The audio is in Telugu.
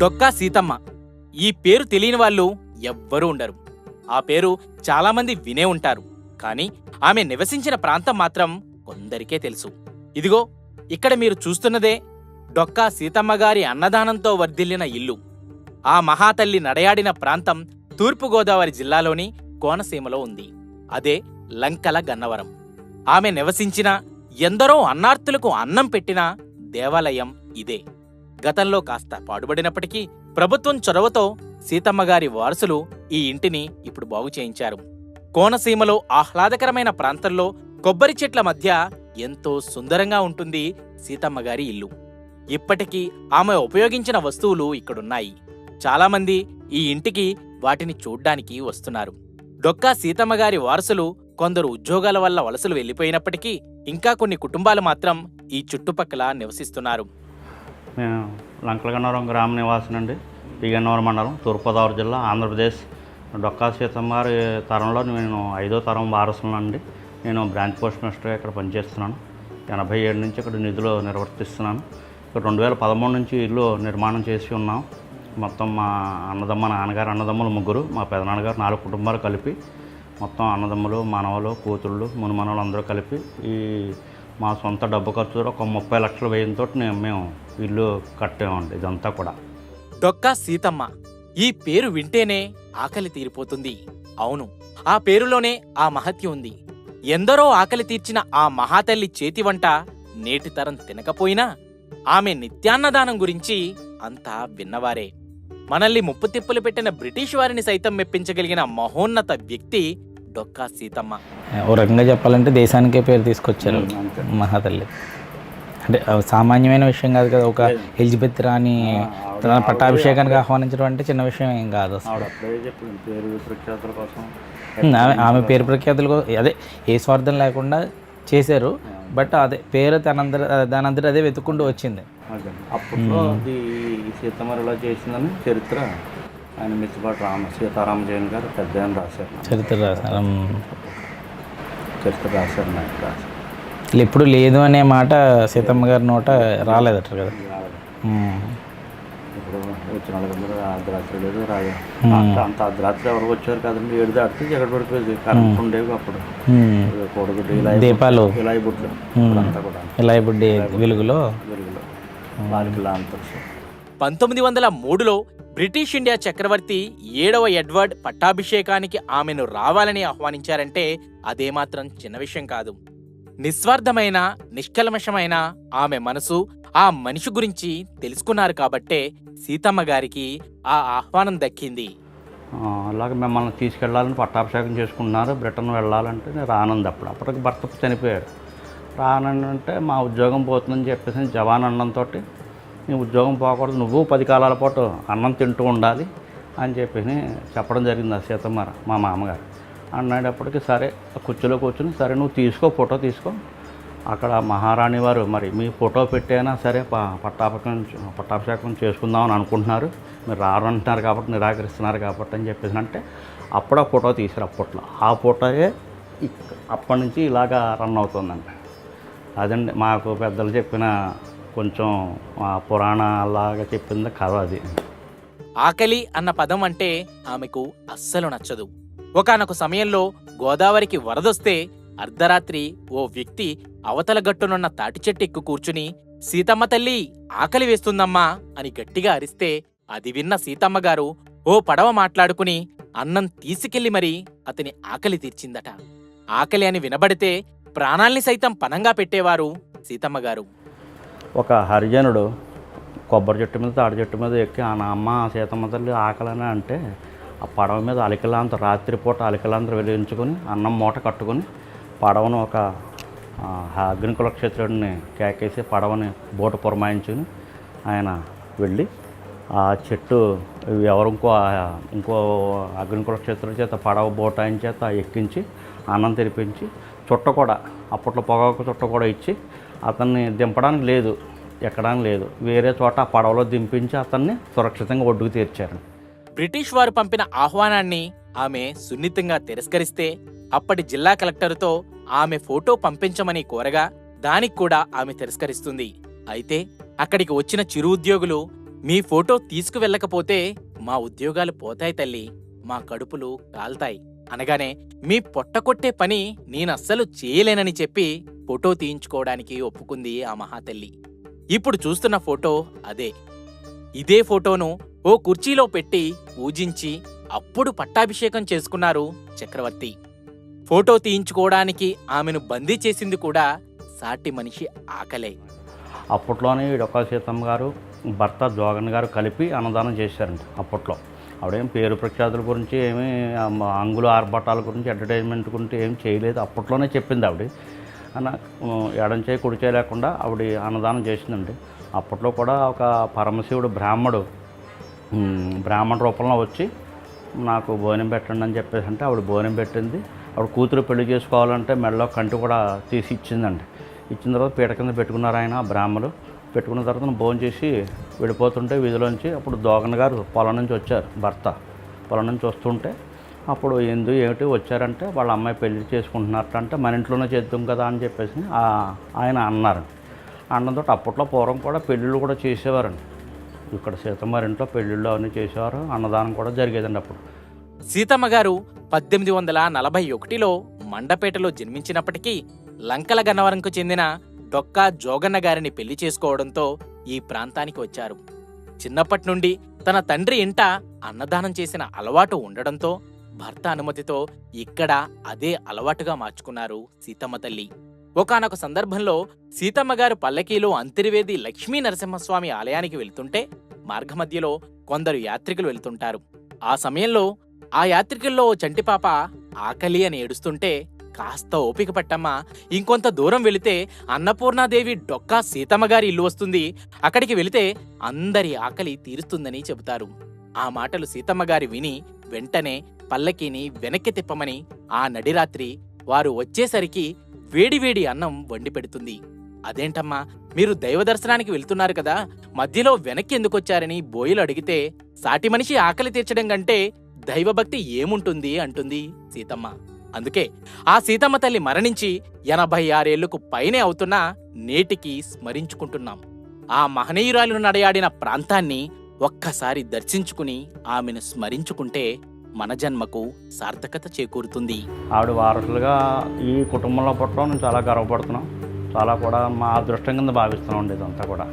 డొక్కా సీతమ్మ. ఈ పేరు తెలియని వాళ్ళు ఎవ్వరూ ఉండరు. ఆ పేరు చాలామంది వినే ఉంటారు. కానీ ఆమె నివసించిన ప్రాంతం మాత్రం కొందరికే తెలుసు. ఇదిగో ఇక్కడ మీరు చూస్తున్నదే డొక్కా సీతమ్మ గారి అన్నదానంతో వర్ధిల్లిన ఇల్లు. ఆ మహాతల్లి నడయాడిన ప్రాంతం తూర్పుగోదావరి జిల్లాలోని కోనసీమలో ఉంది. అదే లంకల గన్నవరం. ఆమె నివసించిన ఎందరో అన్నార్తులకు అన్నం పెట్టిన దేవాలయం ఇదే. గతంలో కాస్త పాడుబడినప్పటికీ ప్రభుత్వం చొరవతో సీతమ్మగారి వారసులు ఈ ఇంటిని ఇప్పుడు బాగు చేయించారు. కోనసీమలో ఆహ్లాదకరమైన ప్రాంతంలో కొబ్బరి చెట్ల మధ్య ఎంతో సుందరంగా ఉంటుంది సీతమ్మగారి ఇల్లు. ఇప్పటికీ ఆమె ఉపయోగించిన వస్తువులు ఇక్కడున్నాయి. చాలామంది ఈ ఇంటికి వాటిని చూడ్డానికి వస్తున్నారు. డొక్కా సీతమ్మగారి వారసులు కొందరు ఉద్యోగాల వల్ల వలసలు వెళ్ళిపోయినప్పటికీ ఇంకా కొన్ని కుటుంబాలు మాత్రం ఈ చుట్టుపక్కల నివసిస్తున్నారు. మేము లంకలగన్నవరం గ్రామ నివాసినండి పిగన్నవరం మండలం తూర్పుగోదావరి జిల్లా ఆంధ్రప్రదేశ్. డొక్కా సీతమ్మ గారి తరంలో నేను ఐదో తరం వారసునండి నేను బ్రాంచ్ పోస్ట్ మాస్టర్గా ఇక్కడ పనిచేస్తున్నాను. ఎనభై ఏడు నుంచి ఇక్కడ నిధులు నిర్వర్తిస్తున్నాను. ఇక్కడ రెండు వేల పదమూడు నుంచి ఇల్లు నిర్మాణం చేసి ఉన్నాం. మొత్తం మా అన్నదమ్మ నాన్నగారు అన్నదమ్ములు ముగ్గురు మా పెదనాన్నగారు నాలుగు కుటుంబాలు కలిపి మొత్తం అన్నదమ్ములు మనవలు కూతుళ్ళు మునుమనవలు అందరూ కలిపి ఈ మా సొంత డబ్బు ఖర్చు ఒక ముప్పై లక్షల వ్యయంతో మేము ఇల్లు కట్టామండి ఇదంతా కూడా. డొక్కా సీతమ్మ ఈ పేరు వింటేనే ఆకలి తీరిపోతుంది. అవును ఆ పేరులోనే ఆ మహత్యం ఉంది. ఎందరో ఆకలి తీర్చిన ఆ మహాతల్లి చేతి వంట నేటి తరం తినకపోయినా ఆమె నిత్యాన్నదానం గురించి అంతా విన్నవారే. మనల్ని ముప్పు తిప్పులు పెట్టిన బ్రిటిష్ వారిని సైతం మెప్పించగలిగిన మహోన్నత వ్యక్తి డొక్కా సీతమ్మ. ఓ రకంగా చెప్పాలంటే దేశానికే పేరు తీసుకొచ్చారు. మహాతల్లి. అంటే సామాన్యమైన విషయం కాదు కదా ఒక ఎలిజబెత్ రాణి తన పట్టాభిషేకానికి ఆహ్వానించడం అంటే చిన్న విషయం ఏం కాదు అసలు. అప్పుడే ఆమె ఆమె పేరు ప్రఖ్యాతులు అదే ఏ స్వార్థం లేకుండా చేశారు బట్ అదే పేరు తనందరి దానంతటి అదే వెతుక్కుంటూ వచ్చింది. అప్పట్లో ఈ సీతమ్మ చేసిందని చరిత్ర. ఆయన మిచ్చిపాటి రామ సీతారామ జైన్ గారు పెద్ద ఆయన రాశారు. చరిత్ర రాశారు. చరిత్ర రాశారు నాకు రాశారు. అసలు ఎప్పుడు లేదు అనే మాట సీతమ్మ గారి నోట రాలేదట కదా. ఇప్పుడు వచ్చిన వాళ్ళందరూ అర్ధరాత్రి లేదు రాదు అంత అర్ధరాత్రి ఎవరు వచ్చారు కదండి? ఏడు దాటితే జగడ పడిపోయేది. కరెంట్ ఉండేవి అప్పుడు. ఉమ్. కొడుకు ఇలా దీపాలు. ఇలా బుట్లు అంతా కూడా. ఇలా ఇప్పుడు వెలుగులో. వెలుగులో. వాళ్ళకి పంతొమ్మిది వందల మూడులో బ్రిటిష్ ఇండియా చక్రవర్తి ఏడవ ఎడ్వర్డ్ పట్టాభిషేకానికి ఆమెను రావాలని ఆహ్వానించారంటే అదేమాత్రం చిన్న విషయం కాదు. నిస్వార్థమైన నిష్కల్మషమైన ఆమె మనసు ఆ మనిషి గురించి తెలుసుకున్నారు కాబట్టే సీతమ్మ గారికి ఆ ఆహ్వానం దక్కింది. అలాగే మిమ్మల్ని తీసుకెళ్ళాలని పట్టాభిషేకం చేసుకున్నారు బ్రిటన్ వెళ్ళాలంటే నేను రానంది అప్పుడు. అప్పటికి భర్త చనిపోయాడు. రానంటే మా ఉద్యోగం పోతుందని చెప్పేసి జవాన్ అన్నంతో నీ ఉద్యోగం పోకూడదు నువ్వు పది కాలాల పాటు అన్నం తింటూ ఉండాలి అని చెప్పి చెప్పడం జరిగింది ఆ సీతమ్మ మా మామగారు. అన్నప్పటికీ సరే కుర్చీలో కూర్చుని సరే నువ్వు తీసుకో ఫోటో తీసుకో. అక్కడ మహారాణి వారు మరి మీ ఫోటో పెట్టైనా సరే ప పట్టాభిషేకం పట్టాభిషేకం చేసుకుందామని అనుకుంటున్నారు. మీరు రారు అంటున్నారు కాబట్టి నిరాకరిస్తున్నారు కాబట్టి అని చెప్పేసి అంటే అప్పుడు ఆ ఫోటో తీసారు అప్పట్లో. ఆ ఫోటోయే అప్పటి నుంచి ఇలాగా రన్ అవుతుందండి అదండి మాకు పెద్దలు చెప్పిన కొంచెం ఆ పురాణాలాగా చెప్పింది కథ అది. ఆకలి అన్న పదం అంటే ఆమెకు అస్సలు నచ్చదు. ఒకానొక సమయంలో గోదావరికి వరదొస్తే అర్ధరాత్రి ఓ వ్యక్తి అవతల గట్టునున్న తాటి చెట్టు ఎక్కు కూర్చుని సీతమ్మ తల్లి ఆకలి వేస్తుందమ్మా అని గట్టిగా అరిస్తే అది విన్న సీతమ్మగారు ఓ పడవ మాట్లాడుకుని అన్నం తీసుకెళ్ళి మరీ అతని ఆకలి తీర్చిందట. ఆకలి అని వినబడితే ప్రాణాల్ని సైతం పనంగా పెట్టేవారు సీతమ్మగారు. ఒక హరిజనుడు కొబ్బరి చెట్టు మీద తాడి చెట్టు మీద ఎక్కి ఆ అమ్మ సీతమ్మ తల్లి ఆకలని అంటే ఆ పడవ మీద అలికలాంత రాత్రిపూట అలికలాంత వెలిగించుకొని అన్నం మూట కట్టుకొని పడవను ఒక ఆ, కేకేసి పడవని బోటు పురమాయించుకుని ఆయన వెళ్ళి ఆ చెట్టు ఎవరు ఇంకో ఇంకో అగ్నికుల చేత పడవ బోట ఆయన చేత ఎక్కించి అన్నం తెరిపించి చుట్ట కూడా అప్పట్లో పొగాకు చుట్ట కూడా ఇచ్చి అతన్ని దింపడానికి లేదు ఎక్కడానికి లేదు. వేరే చోట పడవలో దింపించి అతన్ని సురక్షితంగా ఒడ్డుకు తీర్చారు. బ్రిటిష్ వారు పంపిన ఆహ్వానాన్ని ఆమె సున్నితంగా తిరస్కరిస్తే అప్పటి జిల్లా కలెక్టర్తో ఆమె ఫోటో పంపించమని కోరగా దానికి కూడా ఆమె తిరస్కరిస్తుంది. అయితే అక్కడికి వచ్చిన చిరు ఉద్యోగులు మీ ఫోటో తీసుకువెళ్ళకపోతే మా ఉద్యోగాలు పోతాయి తల్లి మా కడుపులు కాల్తాయి. అనగానే మీ పొట్టకొట్టే పని నేనస్సలు చేయలేనని చెప్పి ఫోటో తీయించుకోవడానికి ఒప్పుకుంది ఆ మహాతల్లి. ఇప్పుడు చూస్తున్న ఫోటో అదే. ఇదే ఫోటోను ఓ కుర్చీలో పెట్టి పూజించి అప్పుడు పట్టాభిషేకం చేసుకున్నారు చక్రవర్తి. ఫోటో తీయించుకోవడానికి ఆమెను బందీ చేసింది కూడా సాటి మనిషి ఆకలే. అప్పట్లోనే ఈ డొక్కా సీతమ్మ గారు భర్త జోగన్ గారు కలిపి అన్నదానం చేశారండి అప్పట్లో. ఆవిడేం పేరు ప్రఖ్యాతుల గురించి ఏమీ అంగుల ఆర్భటాల గురించి అడ్వర్టైజ్మెంట్ గురించి ఏం చేయలేదు. అప్పట్లోనే చెప్పింది ఆవిడ. అన్న ఉమ్, ఎడం చేయి కుడి చేయి లేకుండా ఆవిడ అన్నదానం చేసిందండి. అప్పట్లో కూడా ఒక పరమశివుడు బ్రాహ్మడు బ్రాహ్మణ రూపంలో వచ్చి నాకు భోజనం పెట్టండి అని చెప్పేసి అంటే ఆవిడ భోజనం పెట్టింది. ఆవిడ కూతురు పెళ్ళి చేసుకోవాలంటే మెడలో కంటి కూడా తీసి ఇచ్చిందండి. ఇచ్చిన తర్వాత పీట కింద పెట్టుకున్నారు ఆయన బ్రాహ్మలు పెట్టుకున్న తర్వాత భోజనం చేసి వెళ్ళిపోతుంటే వీధిలోంచి అప్పుడు దోగన్ గారు పొలం నుంచి వచ్చారు భర్త. పొలం నుంచి వస్తుంటే అప్పుడు ఎందు ఏమిటి వచ్చారంటే వాళ్ళ అమ్మాయి పెళ్ళి చేసుకుంటున్నారట అంటే మన ఇంట్లోనే చేద్దాం కదా అని చెప్పేసి ఆయన అన్నారు. అన్నంతో అప్పట్లో పూర్వం కూడా పెళ్ళిళ్ళు కూడా చేసేవారండి. ఇక్కడ సీతమ్మ ఇంట్లో పెళ్ళిళ్ళు అవన్నీ చేసేవారు అన్నదానం కూడా జరిగేదండి అప్పుడు. సీతమ్మ గారు పద్దెనిమిది వందల నలభై ఒకటిలో మండపేటలో జన్మించినప్పటికీ లంకల గన్నవరంకు చెందిన డొక్క జోగన్న గారిని పెళ్ళి చేసుకోవడంతో ఈ ప్రాంతానికి వచ్చారు. చిన్నప్పటి నుండి తన తండ్రి ఇంట అన్నదానం చేసిన అలవాటు ఉండడంతో భర్త అనుమతితో ఇక్కడ అదే అలవాటుగా మార్చుకున్నారు సీతమ్మ తల్లి. ఒకానొక సందర్భంలో సీతమ్మగారు పల్లకీలో అంతర్వేది లక్ష్మీ నరసింహస్వామి ఆలయానికి వెళ్తుంటే మార్గమధ్యలో కొందరు యాత్రికులు వెళ్తుంటారు. ఆ సమయంలో ఆ యాత్రికుల్లో ఓ చంటిపాప ఆకలి అని ఏడుస్తుంటే కాస్త ఓపిక పట్టమ్మా. ఇంకొంత దూరం వెళితే అన్నపూర్ణాదేవి డొక్కా సీతమ్మ గారి ఇల్లు వస్తుంది. అక్కడికి వెళితే అందరి ఆకలి తీరుస్తుందని చెబుతారు. ఆ మాటలు సీతమ్మ గారి విని వెంటనే పల్లకీని వెనక్కి తిప్పమని ఆ నడిరాత్రి వారు వచ్చేసరికి వేడివేడి అన్నం వండి పెడుతుంది. అదేంటమ్మా? మీరు దైవ దర్శనానికి వెళ్తున్నారు కదా? మధ్యలో వెనక్కి ఎందుకొచ్చారని బోయిలు అడిగితే సాటి మనిషి ఆకలి తీర్చడం కంటే దైవభక్తి ఏముంటుంది అంటుంది సీతమ్మ. అందుకే ఆ సీతమ్మ తల్లి మరణించి ఎనభై ఆరేళ్ళకు పైనే అవుతున్నా నేటికి స్మరించుకుంటున్నాం. ఆ మహనీయురాలు నడయాడిన ప్రాంతాన్ని ఒక్కసారి దర్శించుకుని ఆమెను స్మరించుకుంటే మన జన్మకు సార్థకత చేకూరుతుంది. ఆవిడ వారసులుగా ఈ కుటుంబంలో పుట్టడం నేను చాలా గర్వపడుతున్నాం. చాలా కూడా మా అదృష్టం కింద భావిస్తున్నాం ఇదంతా కూడా.